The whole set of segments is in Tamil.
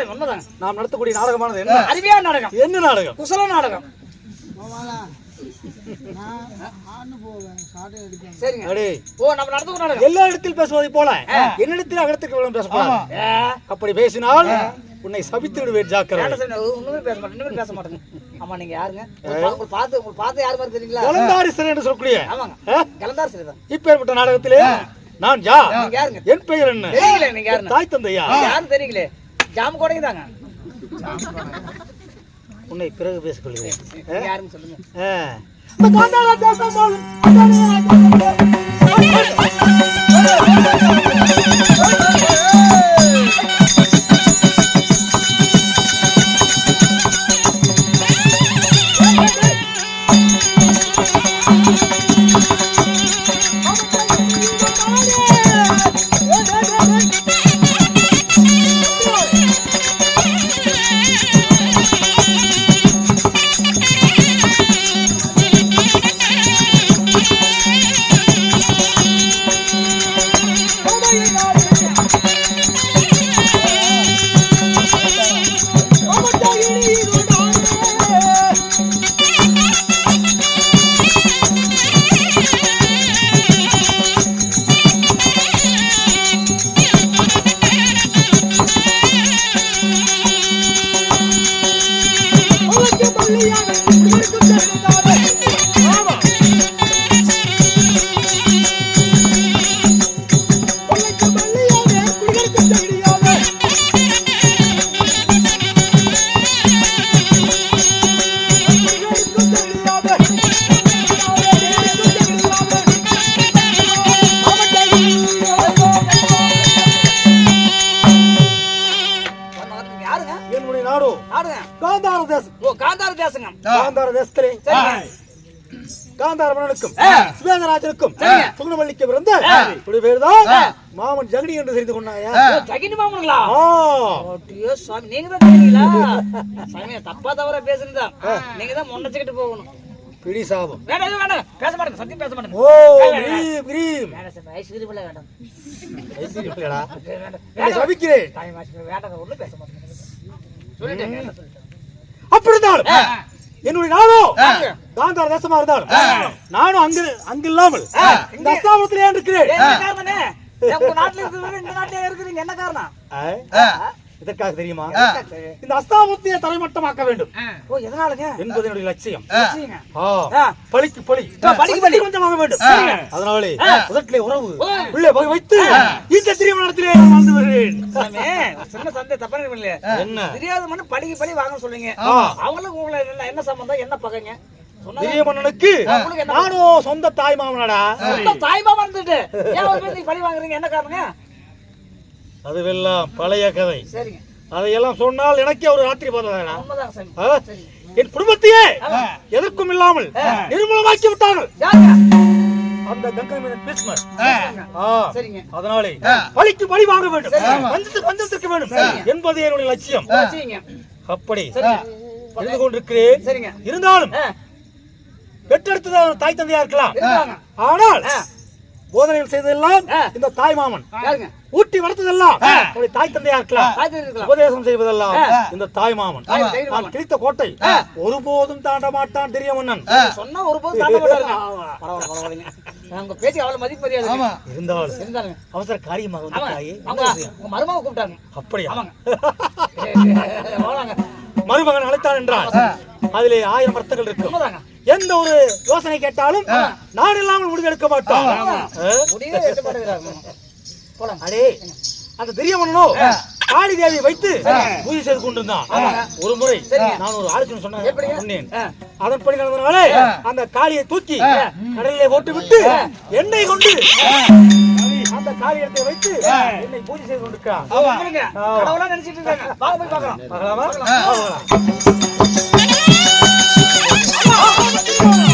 நாம் நடத்தக்கூடிய நாடகமானது என்ன? அருமையான நாடகம். என்ன நாடகம்? குசல நாடகம். சரிங்க. அடே. ஓ நம்ம நடத்துக்கிற நாடகம். எல்லா இடத்தில் பேசுவதை போல என்னிடத்தில் அப்படி பேசினால் உன்னை சபித்து விடுவேன் ஜாக்கிரதை. பேச மாட்டேன். இன்னுமே பேச மாட்டேங்க ஆமா நீங்க யாருங்க? பார்த்து பார்த்து யார் மாதிரி தெரியுங்களா? கலந்தாரிசர் என்று சொல்லக்கூடிய. ஆமாங்க? கலந்தார் சரிதான் இப்பேற்பட்ட நாடகத்திலே நான் ஜா நீங்க யாருங்க? என் பெயர் என்ன? தாய் தந்தையா? யாருன்னு தெரியல ஜாம கோடைங்க தாங்க உன்னை பிறகு பேசிக் கொள்கிறேன் நீங்க யாருன்னு சொல்லுங்க. ஆ. காந்தார மன்னனுக்கும் ஆ. சுவேதராஜனுக்கும் சரிங்க. சுகுணவல்லிக்கு பிறந்த இப்படி பேர்தான் மாமன் ஜெகடி என்று தெரிந்து கொண்டாயா? ஓ, ஜகினி மாமனுங்களா. ஐயோ சாமி நீங்க தான் தெரியுங்களா சாமி தப்பா தவறா பேசுறதா நீங்க தான் முன்னச்சுக்கிட்டு போகணும். பிடி சாபம். வேண்டாம் வேண்டாம் பேச மாட்டேங்க சத்தியம் பேச மாட்டேங்க. ஓ கிரீம் கிரீம். வேண்டாம் ஐஸ்கிரீம் எல்லாம் வேண்டாம். ஐஸ்கிரீம் இல்லடா. வேண்டாம். என்னை சபிக்கிறேன். தாய் மாசி வேண்டாம் ஒன்றும் பேச மாட்டேங்க. சொல்லிட்டேன் வேண்டாம் சொல்லிட்டேன் அப்படி இருந்தாலும் என்னுடைய நாடோ? ஆ. காந்தார தேசமா இருந்தாலும். நானும் அங்கு அங்கு இல்லாமல் இந்த அஸ்தாபத்திலே இருக்கிறேன்? என்ன காரணமே? நாட்டுல இருக்கிறீங்க. என்ன காரணம்? இதற்காக தெரியுமா? இந்த அஸ்தாபத்தியை தலைமட்டமாக்க வேண்டும். ஓ எதனாலங்க? என்பது என்னுடைய லட்சியம். பழிக்கு பழி. பழிக்கு பழி. கொஞ்சமாக வேண்டும். அதனாலே முதட்டிலே உறவு. உள்ளே போய் வைத்து இந்த திருமணத்திலே நான் வாழ்ந்து வருகிறேன் சின்ன சந்தை தப்பா இல்லையா என்ன? தெரியாத மண்ணு படிக்க படி வாங்க சொல்லுங்க. அவங்களுக்கு உங்களை என்ன என்ன சம்பந்தம்? என்ன பகைங்க? சொன்னா திரிய மன்னனுக்கு நானும் சொந்த தாய் மாமனடா. சொந்த பேர் நீங்க பழி வாங்குறீங்க? என்ன காரணங்க? அதுவெல்லாம் பழைய கதை. சரிங்க. அதையெல்லாம் சொன்னால் எனக்கே ஒரு ராத்திரி பார்த்ததா என் குடும்பத்தையே எதற்கும் இல்லாமல் நிர்மூலமாக்கி விட்டார்கள். அந்த கங்கை. ஆ. சரிங்க. அதனாலே பழிக்கு பழி வாங்க வேண்டும் பஞ்சத்துக்கு பஞ்சத்திற்கு வேண்டும். என்பது என்னுடைய லட்சியம். அப்படி இருந்து கொண்டிருக்கிறேன். சரிங்க. இருந்தாலும் பெற்றெடுத்தது தாய் தந்தையா இருக்கலாம். ஆனால் போதனைகள் செய்ததெல்லாம். இந்த தாய் மாமன். ஊட்டி வளர்த்ததெல்லாம் தாய் தந்தையா இருக்கலாம் உபதேசம் செய்வதெல்லாம் இந்த தாய் மாமன். நான் கிழித்த கோட்டை ஒருபோதும் தாண்ட மாட்டான் தெரிய மன்னன். சொன்னா ஒரு போது தாண்ட மாட்டாருங்க. பரவாயில்ல பரவாயில்லைங்க. உங்க பேச்சு அவ்வளவு மதிப்பு மரியாதை இருந்தாலும் அவசர காரியமாக வந்து தாயே அவங்க உங்க மருமக கூப்பிட்டாங்க. அப்படியா? மருமகன் அழைத்தான் என்றால் அதிலே ஆயிரம் அர்த்தங்கள் உண்மைதாங்க. எந்த ஒரு யோசனை கேட்டாலும் நான் இல்லாமல் முடிவெடுக்க போலாம். அடே அந்த பெரிய மன்னனோ காளி தேவியை வைத்து பூஜை செய்து கொண்டிருந்தான். ஒரு முறை நான் ஒரு ஆலோசனை சொன்னேன்? சொன்னேன். அதன்படி நடந்தனாலே அந்த காளியை தூக்கி கடலிலே போட்டு விட்டு எண்ணெய் கொண்டு அந்த காளி இடத்தை வைத்து என்னை பூஜை செய்து கொண்டிருக்கிறான். நினைச்சிட்டு இருக்காங்க. வாங்க போய்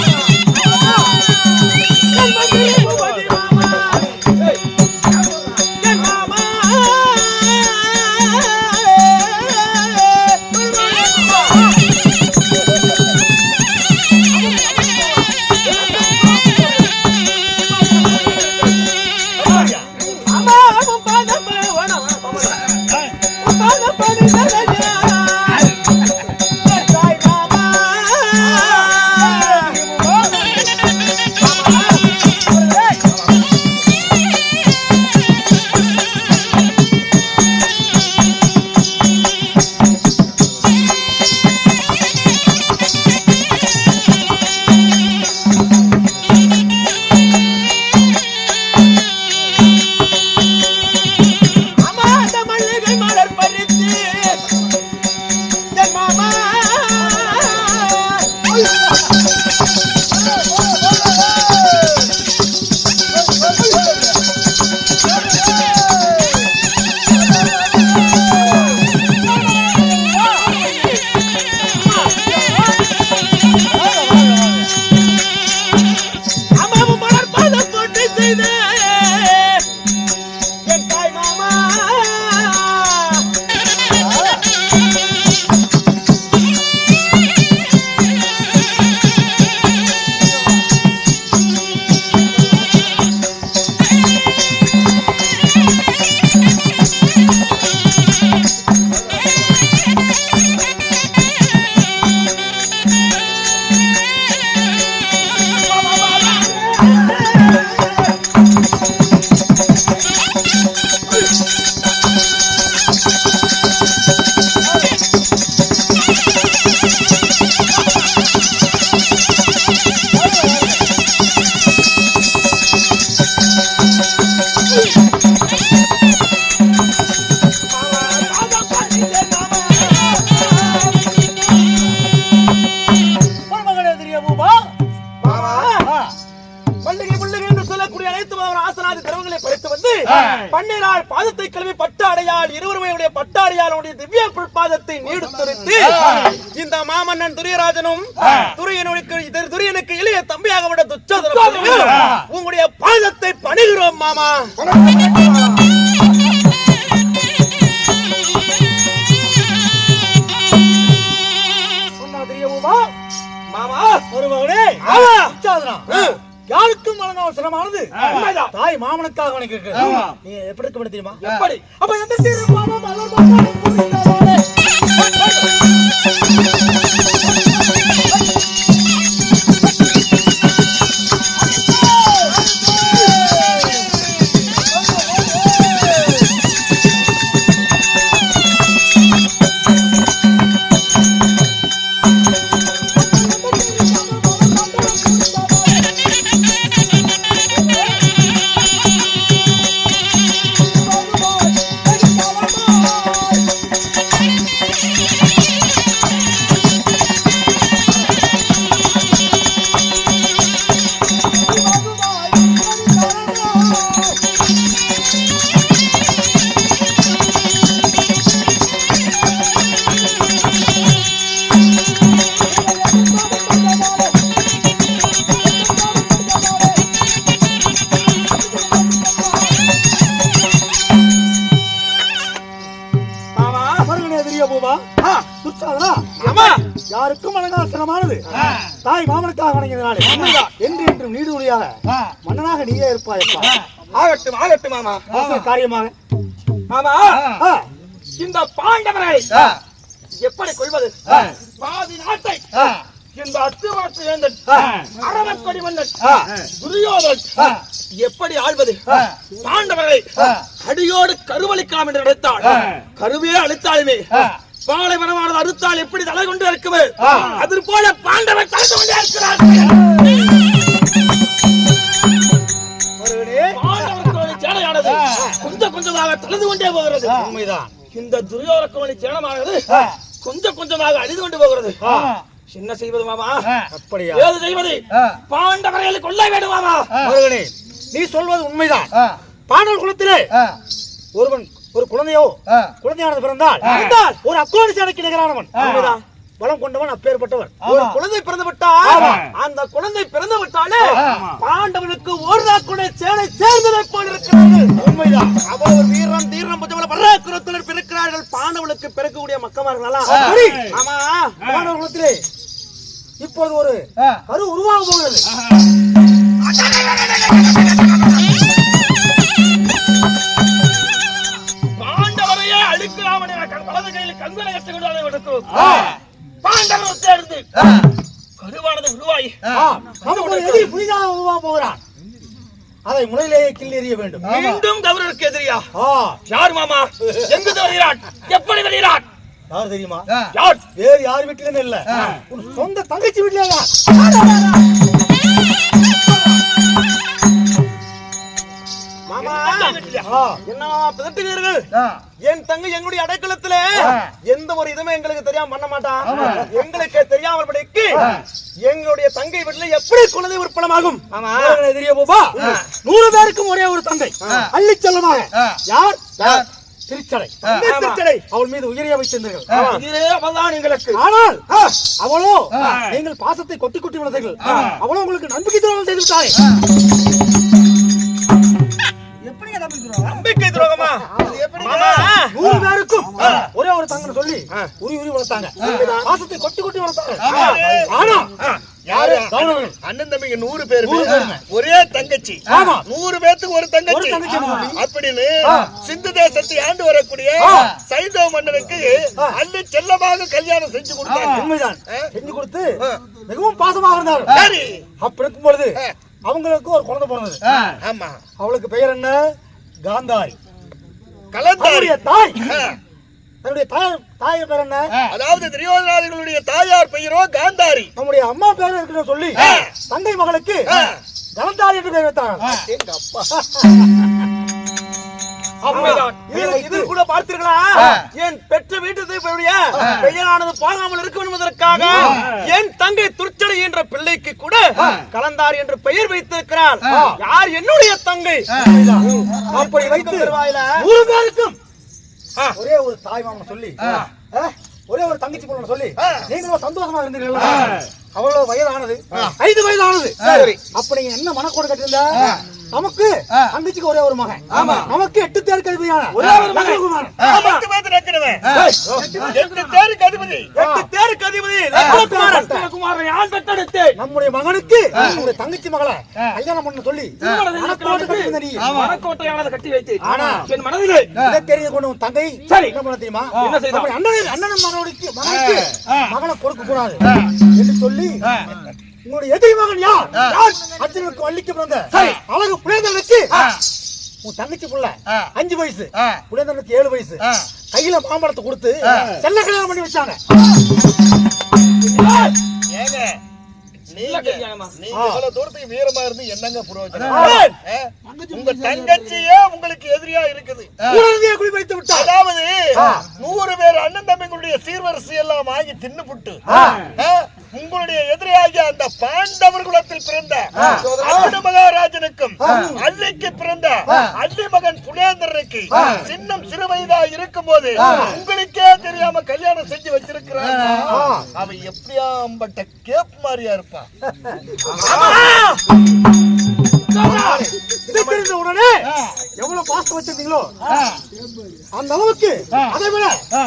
உண்மைதான். தாய் மாமனுக்காக இருக்கு. நீ எப்படி இருக்க தெரியுமா? எப்படி? அப்ப எந்த தாய் மாமனுக்காக வணங்கியதனாலே என்று என்றும் நீடு ஒளியாக மன்னனாக நீயே இருப்பாயப்பா. ஆகட்டும் ஆகட்டும் மாமா. காரியமாக. மாமா. இந்த பாண்டவரை எப்படி கொள்வது பாதி நாட்டை இந்த அத்துவாட்டு வேந்தன் அரவக்கொடி மன்னன் துரியோதன் எப்படி ஆள்வது? பாண்டவரை அடியோடு கருவளிக்கலாம் என்று நினைத்தாள் கருவே அழித்தாலுமே பாலைவனமானது அறுத்தால் எப்படி தலை கொண்டு இருக்குமே அது போல பாண்டவர் தலைந்து கொண்டே இருக்கிறார் கொஞ்சம் கொஞ்சமாக தளர்ந்து கொண்டே போகிறது. உண்மைதான். இந்த துரியோதனி சேனமானது கொஞ்சம் கொஞ்சமாக அழிந்து கொண்டு போகிறது. என்ன செய்வது மாமா? அப்படியா? ஏது செய்வது? பாண்டவர்களை கொல்ல வேண்டும் மாமா. நீ சொல்வது உண்மைதான். பாண்டவர் குலத்திலே ஒருவன் ஒரு குழந்தையோ குழந்தையானது பிறந்தால் ஒரு அக்கோடி சேனைக்கு நிகரானவன். பலம் கொண்டவன் அப்பேற்பட்டவன். ஒரு குழந்தை பிறந்து விட்டால் அந்த குழந்தை பிறந்து விட்டாலே பாண்டவனுக்கு ஒரு நாக்குடைய சேனை சேர்ந்ததை போல் இருக்கிறது. உண்மைதான். அவ்வளவு வீரம் தீரம் புஜமல பராக்கிரத்துடன் பிறக்கிறார்கள். பாண்டவனுக்கு பிறக்கக்கூடிய மக்கமார்களா. ஆமா. பாண்டவர் குலத்திலே இப்பொழுது ஒரு கரு உருவாக போகிறது. அதை எடுக்கும் பாண்டவர் சேர்ந்து கருவானது உருவாகி ஆ, நமக்கு ஒரு எதிரி புதிதாக உருவாக போகிறான். அதை முறையிலேயே கிள்ளி எறிய வேண்டும் மீண்டும் கௌரவருக்கு எதிரியா? யார் மாமா? எங்கு வருகிறான் எப்படி வருகிறான் யார் தெரியுமா? யார்? வேறு யார் வீட்டிலும் இல்ல. உன் சொந்த தங்கச்சி வீட்டிலே ஆ, என்ன மாமா பிதட்டுவீர்கள் என் தங்கை எங்களுடைய அடைக்கலத்திலே எந்த ஒரு இதுமே எங்களுக்கு தெரியாம பண்ண மாட்டான் எங்களுக்கு தெரியாமல் படிக்கு எங்களுடைய தங்கை வீட்டுல எப்படி குழந்தை உற்பலமாகும் எதிரியே போவா? நூறு பேருக்கும் ஒரே ஒரு தங்கை. அள்ளி செல்லமாக யார்? திருச்சடை. திருச்சடை? அவள் மீது உயிரியை வைத்திருந்தீர்கள். எங்களுக்கு. ஆனால் அவளோ நீங்கள் பாசத்தை கொட்டி கொட்டி வளர்த்தீர்கள். அவளோ உங்களுக்கு நம்பிக்கை துரோகம் செய்து விட்டாளே நம்பிக்கை துரோகமா? நூறு பேருக்கும் ஒரே ஒரு தங்கன்னு சொல்லி உரி உரி வளர்த்தாங்க. பாசத்தை கொட்டி கொட்டி வளர்த்தாங்க. ஆனா யாரு? கௌரவர்கள் அண்ணன் தம்பிங்க நூறு பேர். ஒரே தங்கச்சி. ஆமா. நூறு பேத்துக்கு ஒரு தங்கச்சி. அப்படின்னு சிந்து தேசத்தை ஆண்டு வரக்கூடிய சைந்தவ மன்னனுக்கு அள்ளி செல்லமாக கல்யாணம் செஞ்சு கொடுத்தாங்க. செஞ்சு கொடுத்து மிகவும் பாசமாக இருந்தார்கள் சரி. அப்படி இருக்கும் பொழுது அவங்களுக்கு ஒரு குழந்தை பிறந்தது. ஆமா. அவளுக்கு பெயர் என்ன? காந்தாரி. கலந்தாரி. அவருடைய தாய். தன்னுடைய தாய் தாய் பேர் என்ன? அதாவது துரியோதனாதிகளுடைய தாயார் பெயரோ காந்தாரி. நம்முடைய அம்மா பேர் இருக்குன்னு சொல்லி தங்கை மகளுக்கு கலந்தாரி என்று பெயர் வைத்தாங்க எங்க அப்பா. இது- இது கூட பார்த்தீர்களா என் பெற்ற வீட்டு பெயரானது போகாமல் இருக்கும் என்பதற்காக என் தங்கை துர்ச்சடை என்ற பிள்ளைக்கு கூட கலந்தார் என்று பெயர் வைத்திருக்கிறார். யார் என்னுடைய தங்கை? அப்படி வைத்து பேருக்கும். ஒரே ஒரு தாய் மாமன் சொல்லி ஒரே ஒரு தங்கச்சி பொண்ணு சொல்லி நீங்களும் சந்தோஷமா இருந்தீங்களா அவ்வளவு வயதானது. ஐந்து வயதானது. சரி. அப்ப நீங்க என்ன மனக்கோடு கட்டிருந்தா நமக்கு தங்கச்சிக்கு ஒரே ஒரு மகன். நமக்கு எட்டு தேர் கல்வியான ஒரே ஒரு மகன். எட்டு தேருக்கு அதிபதி. எட்டு அதிபதி. லக்ஷ்மணகுமாரன். லக்ஷ்மணகுமாரனை ஆண் பெற்றெடுத்தேன். நம்முடைய மகனுக்கு நம்முடைய தங்கச்சி மகளை கல்யாணம் பண்ண சொல்லி மனக்கோடு கட்டிருந்த நீ மனக்கோட்டையானதை கட்டி வைத்தேன். ஆனா, என் மனதிலே இதை தெரிந்து கொண்டு தங்கை சரி. என்ன பண்ண தெரியுமா? என்ன? நம்முடைய அண்ணன் அண்ணன் மகனுக்கு மகனுக்கு மகனை கொடுக்க கூடாது என்று சொல்லி உங்களுடைய எதிரி மகன் யார்? அர்ஜுனுக்கு வள்ளிக்கு பிறந்த அழகு புலேந்தனுக்கு உன் தங்கச்சி புள்ள. அஞ்சு வயசு. புலேந்தனுக்கு ஏழு வயசு. கையில மாம்பழத்தை கொடுத்து செல்ல கல்யாணம் பண்ணி வச்சாங்க. வீரமா இருந்து என்னங்க பிரயோஜனம் ஆ? உங்க தங்கச்சியே உங்களுக்கு எதிரியா இருக்குது. விட்டார் அதாவது. நூறு பேர் அண்ணன் தம்பிங்களுடைய சீர்வரிசை எல்லாம் வாங்கி தின்னுபுட்டு ஆ. உங்களுடைய எதிரியாகிய அந்த பாண்டவர் குலத்தில் பிறந்த அருண மகாராஜனுக்கும் அள்ளிக்கு பிறந்த அள்ளி மகன் புலேந்திரனுக்கு சின்னம் சிறு வயதா இருக்கும் போது உங்களுக்கே தெரியாம கல்யாணம் செஞ்சு வச்சிருக்கிறாங்க. அவன் எப்படியாம்பட்ட கேப் மாதிரியா இருப்பான். இதை தெரிந்த உடனே எவ்வளவு பாசம் வச்சிருந்தீங்களோ அந்த அளவுக்கு அதை விட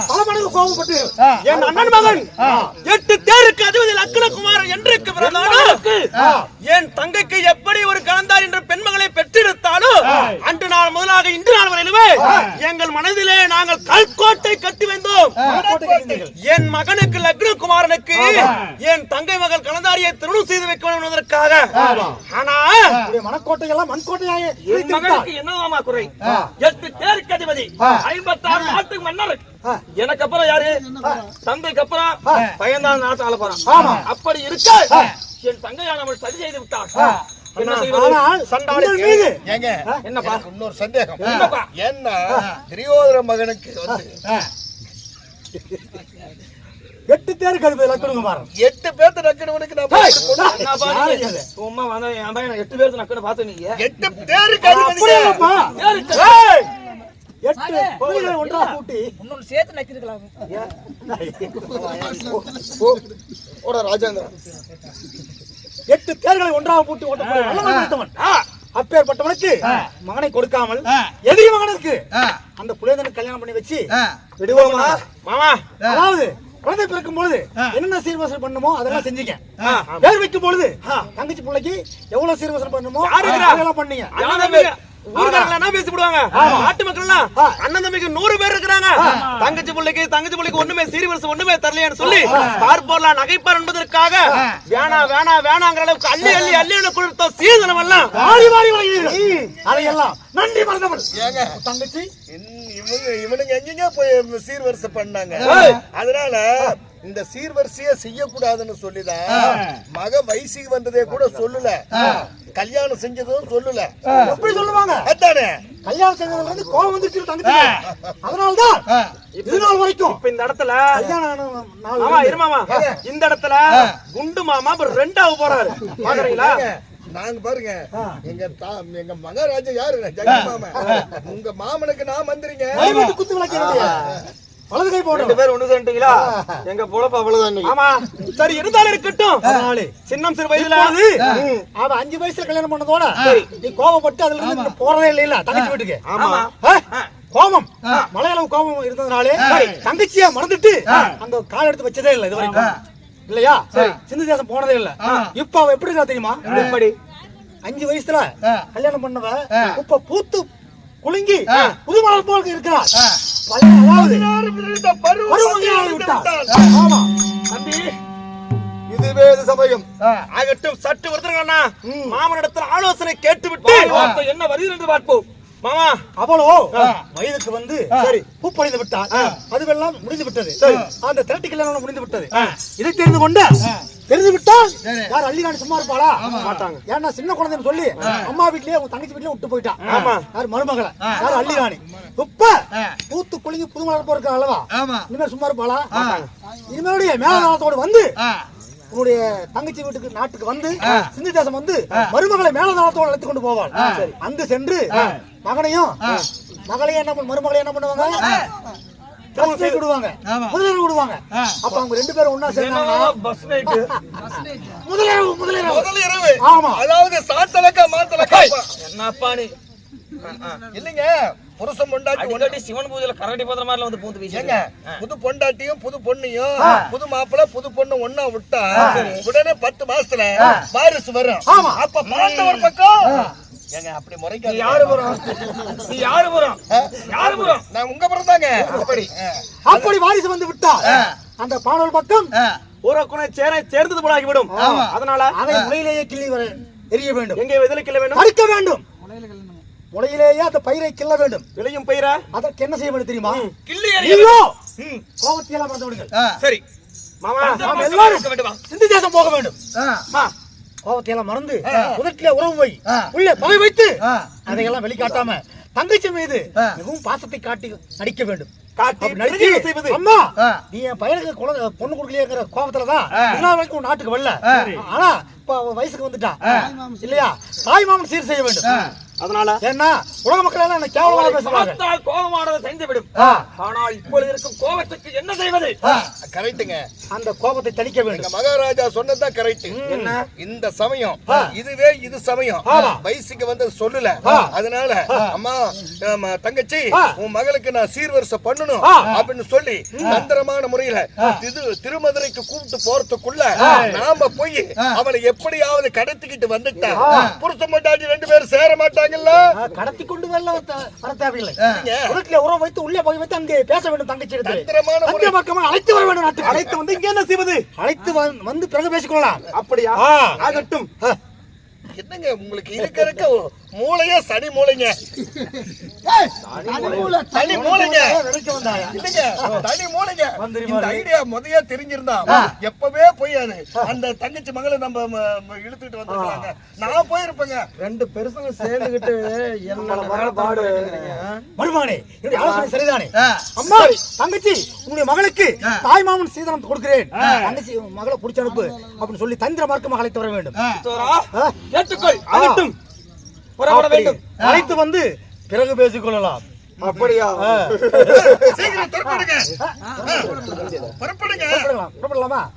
பல மடங்கு கோபப்பட்டு என் அண்ணன் மகன் எட்டு தேருக்கு அதிபதி லக்னகுமாரன் என்றைக்கு பிறந்தாலும் என் தங்கைக்கு எப்படி ஒரு கலந்தார் என்ற பெண்மகளை பெற்றெடுத்தாலும் அன்று நாள் முதலாக இன்று நாள் வரையிலுமே எங்கள் மனதிலே நாங்கள் கல்கோட்டை கட்டி வந்தோம். என் மகனுக்கு லக்னகுமாரனுக்கு என் தங்கை மகள் கலந்தாரியை திருமணம் செய்து வைக்க வேண்டும் என்பதற்காக. ஆனா மனக்கோட்டை எல்லாம் மண்கோட்டையாக என்னவாமா குறை? எட்டு தேருக்கு அதிபதி. ஐம்பத்தாறு நாட்டுக்கு மன்னர். எனக்கு அப்புறம் யாரு? தந்தைக்கு அப்புறம் பையன்தான் நாட்டு ஆள போறான். ஆமா. அப்படி இருக்க என் தங்கையானவள் சரி செய்து விட்டாள் என்னப்பா? இன்னொரு சந்தேகம்? என்ன? துரியோதன மகனுக்கு வந்து எட்டு தேர் கழுப்பு லக்கணுகுமாரன் எட்டு பேர்த்து நக்கணுவனுக்கு நான் பார்த்து? இது? சும்மா வந்த என் பையனை எட்டு பேருக்கு நக்கன்னு பார்த்து நீங்க. எட்டு தேருக்கு- ஏய்! எட்டு ஒன்றா கூட்டி. இன்னொன்னு சேர்த்து நக்கிருக்கலாம். ஓட ராஜேந்திரன். எட்டு தேர்களை ஒன்றாக பூட்டி வைத்தவன். அப்பேற்பட்டவனுக்கு மகனை கொடுக்காமல் எதிரி மகனுக்கு அந்த புலேதனுக்கு கல்யாணம் பண்ணி வச்சு விடுவோமா? மாமா. அதாவது குழந்தை பிறக்கும் பொழுது என்னென்ன சீர்வசனம் பண்ணுமோ அதெல்லாம் செஞ்சீங்க பேர் வைக்கும் பொழுது தங்கச்சி பிள்ளைக்கு எவ்வளவு சீர்வசனம் பண்ணுமோ? அதெல்லாம் பண்ணீங்க அண்ணன் தம்பிங்க ஊர்காரங்க என்ன பேசி விடுவாங்க நாட்டு மக்கள். அண்ணன் தம்பிக்கு நூறு பேர் இருக்கிறாங்க தங்கச்சி பிள்ளைக்கு தங்கச்சி பிள்ளைக்கு ஒண்ணுமே சீரி வருஷம் ஒண்ணுமே தரலையான்னு சொல்லி பார்ப்போர்லாம் நகைப்பார் என்பதற்காக வேணா வேணா வேணாங்கிற அளவுக்கு அள்ளி அள்ளி அள்ளி கொடுத்த சீதனம் எல்லாம் அதையெல்லாம் நன்றி மறந்தவன் தங்கச்சி இன்- இவங்க இவனுங்க எங்கெங்க போய் சீர்வரிசை பண்ணாங்க. அதனால இந்த சீர்வரிசைய செய்யக்கூடாதுன்னு சொல்லிதான் மக வயசுக்கு வந்ததே கூட சொல்லல. கல்யாணம் செஞ்சதும் சொல்லல. எப்படி சொல்லுவாங்க? அதானே? கல்யாணம் செஞ்சதுல இருந்து கோவம் வந்துச்சு தங்கச்சி அதனால்தான் இது நாள் வரைக்கும் இப்ப இந்த இடத்துல கல்யாணம் இருமாமா இந்த இடத்துல குண்டு மாமா இப்ப ரெண்டாவது போறாரு. பாக்குறீங்களா? நாங்க பாருங்க எங்க தா- எங்க மகாராஜா யாரு? ஜெகன் மாமன். உங்க மாமனுக்கு நான் மந்திரிங்க. கை விட்டு குத்து விளக்கு வலது கை ரெண்டு போடுறோம் பேர் ஒண்ணு சேர்ந்துட்டீங்களா எங்க பொழப்பு அவ்வளவுதான் ஆமா. சரி இருந்தாலும் இருக்கட்டும். சின்னம் சிறு வயதுல. அவன் அஞ்சு வயசுல கல்யாணம் பண்ணதோட நீ கோபப்பட்டு அதுல இருந்து போறதே இல்ல தங்கச்சி வீட்டுக்கு. ஆமா? கோபம். மலையாளம் கோபம் இருந்ததுனாலே தங்கச்சியா மறந்துட்டு அந்த கால் எடுத்து வச்சதே இல்ல இது வரைக்கும் இல்லையா? சிந்து தேசம் போனதே இல்ல. இப்ப அவ எப்படி இருக்கா தெரியுமா? எப்படி அஞ்சு வயசுல கல்யாணம் பண்ணவ இப்ப பூத்து குலுங்கி புதுமலர் போல விட்டார் ஆமா. தம்பி இதுவே இது சமயம். ஆகட்டும் சற்று வருதுங்கண்ணா மாமனிடத்தில் ஆலோசனை கேட்டு விட்டு என்ன வருகிறது என்று பார்ப்போம். மாமா அவளோ வயதுக்கு வந்து சரி பூப்படைந்து விட்டார். அதுவெல்லாம் முடிந்து விட்டது அந்த திரட்டி கல்யாணம் முடிந்து விட்டது இதை தெரிந்து கொண்டு தெரிந்து விட்டால் யார் அள்ளிகாணி சும்மா இருப்பாளா? மாட்டாங்க. ஏன்னா சின்ன குழந்தைன்னு சொல்லி அம்மா வீட்லயே உங்க தங்கச்சி வீட்லயே விட்டு போயிட்டான் ஆமா. யார் மருமகளை? யார் அள்ளிகாணி இப்ப பூத்து குலுங்கி புது மலர் போறதுக்கு அல்லவா? இனிமேல் சும்மா இருப்பாளா? இனிமேலுடைய மேலதாளத்தோடு வந்து உன்னுடைய தங்கச்சி வீட்டுக்கு நாட்டுக்கு வந்து சிந்து தேசம் வந்து மருமகளை மேலதாளத்தோடு அழைத்து கொண்டு போவாள். அங்கு சென்று மகனையும் மகளையும் என்ன பண்ண மருமகளை என்ன பண்ணுவாங்க? செய்து விடுவாங்க. முதலிரவு விடுவாங்க. அப்ப அவங்க ரெண்டு பேரும் ஒண்ணா சேர்ந்தாங்கன்னா பஸ் நைட்டு முதலிரவு முதலிரவு. முதல் இரவு ஆமா. அதாவது சாத்தலக்கா மாத்தலக்கா. என்னப்பா நீ? இல்லைங்க புருஷன் பொண்டாட்டி ஒண்ணு. அடிக்கடி சிவன் பூஜையில கரடி போதுற மாதிரி வந்து பூந்து ஏங்க புது பொண்டாட்டியும் புது பொண்ணையும் புது மாப்பிள்ளை புது பொண்ணு ஒண்ணா விட்டா உடனே பத்து மாசத்துல வாரிசு வரும். அப்ப பாண்டவர் பக்கம் ஏங்க அப்படி நீ முறைக்காது யாரு புறம்? நீ யாரு புறம்? யாரு புறம்? நான் உங்க புறம் தாங்க. அப்படி. அப்படி வாரிசு வந்து விட்டா அந்த பாடல் பக்கம் ஊரக்குனை சேர சேர்ந்தது போலாகி விடும் அதனால அதை முளையிலேயே கிள்ளி வர எரிய வேண்டும். எங்கே எதில் கிள்ள வேண்டும்? தடுக்க வேண்டும். முளையிலேயே அந்த பயிரை கிள்ள வேண்டும். விளையும் பயிரா? அதற்கு என்ன செய்ய வேண்டும் தெரியுமா? கிள்ளி நீயோ கோபத்தையெல்லாம் மறந்து விடுங்கள். சரி. மாமா நாம் எல்லாரும் சிந்தி தேசம் போக வேண்டும். கோபத்தையெல்லாம் மறந்து முதற்கிலே உறவு வை. உள்ளே பகை வைத்து. அதையெல்லாம் வெளிக்காட்டாம தங்கச்சி மீது மிகவும் பாசத்தை காட்டி நடிக்க வேண்டும்? அம்மா நீ என் பையனுக்கு குழந்தை பொண்ணு கொடுக்கலையேங்கிற கோபத்துலதான் இதனால் வரைக்கும் நாட்டுக்கு வரல. ஆனா இப்ப வயசுக்கு வந்துட்டா இல்லையா? தாய் மாமன் சீர் செய்ய வேண்டும். அதனால ஏன்னா உலக மக்கள் என்ன கேவலமாக பார்த்தால் கோபமானதை செஞ்சு விடும் ஆனால் இப்பொழுது இருக்கும் கோபத்துக்கு என்ன செய்வது? கரெக்ட்டுங்க அந்த கோபத்தை தணிக்க வேண்டும். மகாராஜா சொன்னதுதான் கரெக்ட் என்ன? இந்த சமயம் இதுவே இது சமயம். வயசுக்கு வந்து சொல்லல. அதனால அம்மா தங்கச்சி. உன் மகளுக்கு நான் சீர்வரிசை பண்ணணும். அப்படின்னு சொல்லி தந்திரமான முறையில திரு திருமதுரைக்கு கூப்பிட்டு போறதுக்குள்ள நாம போய் அவளை எப்படியாவது கடத்திக்கிட்டு வந்துட்டா. புருஷ மட்டாட்டி ரெண்டு பேரும் சேர மாட்டாங்கல்ல ஆ, கடத்தி கொண்டு வரல வர- தேவையில்லை உலகத்திலே உறவு வைத்து உள்ளே போய் வைத்து அங்கே பேச வேண்டும் தங்கச்சி இடத்துல. பக்கமாக அழைத்து வர வேண்டும் நாட்டுக்கு. அழைத்து வந்து இங்க என்ன செய்வது? அழைத்து வந்து பிறகு பேசிக்கொள்ளலாம். அப்படியா. ஆகட்டும். என்னங்க உங்களுக்கு இருக்க இருக்க மூளையே சனி மூளைங்க. தனி மூளைங்க. இல்லைங்க தனி மூளைங்க. இந்த. ஐடியா முதைய தெரிஞ்சிருந்தா எப்பவே போய் அது. அந்த தங்கச்சி மகளை நம்ம இழுத்துட்டு வந்திருக்காங்க நான் போயிருப்பேங்க. ரெண்டு பெருசுங்க சேர்ந்துகிட்டு என்ன பாடு மருமகனே என்னுடைய ஆலோசனை சரிதானே? அம்மா தங்கச்சி உன்னுடைய மகளுக்கு தாய் மாமன் சீதனம் கொடுக்கிறேன். தங்கச்சி மகளை புடிச்சு அனுப்பு அப்படின்னு சொல்லி தந்திர மார்க்கமாக அழைத்து வர வேண்டும். ஆ? ஏற்றுக்கொள். ஆகட்டும் புறப்பட வேண்டும். அழைத்து வந்து பிறகு பேசிக்கொள்ளலாம். அப்படியா? ஆ. சீக்கிரம் புறப்படுங்க. புறப்படுங்க. புறப்படலாம்.